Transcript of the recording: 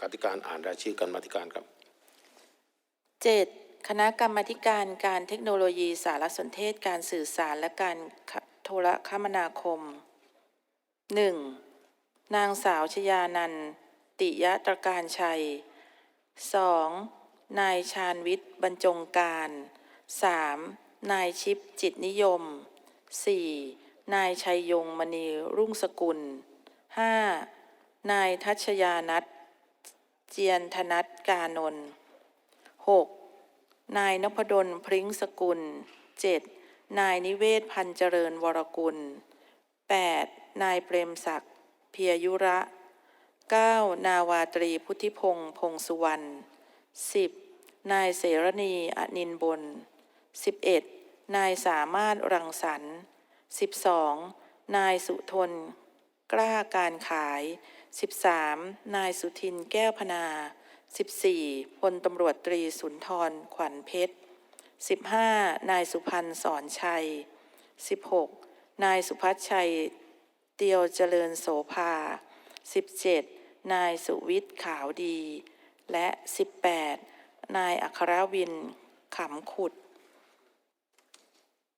ขาธิการอ่านรายชื่อกรรมธิการครับ 7. คณะกรรมธิการการเทคโนโลยีสารสนเทศการสื่อสารและการโทรคมนาคม 1. นางสาวชยานันติยะตรการชัย 2. นายชาญวิทย์บรรจงการ 3. นายชิปจิตนิยม 4. นายชัยยงมณีรุ่งสกุล 5. นายทัชยานัท เจียนธนัทกานนท์ 6. นายนพดลพริ้งสกุล 7. นายนิเวศพันเจริญวรกุล 8. นายเปรมศักดิ์เพียยุระ 9. นาวาตรีพุทธิพงษ์พงสุวรรณ 10. นายเสรณีอนินบน 11. นายสามารถรังสรรค์ 12. นายสุทน กล้าการขาย 13. นายสุทินแก้วพนา 14. พลตำรวจตรีสุนทรขวัญเพชร 15. นายสุพันธ์สอนชัย 16. นายสุพัชชัย เตียวเจริญโสภา 17. นายสุวิทย์ขาวดี และ 18. นายอัครวินขำขุด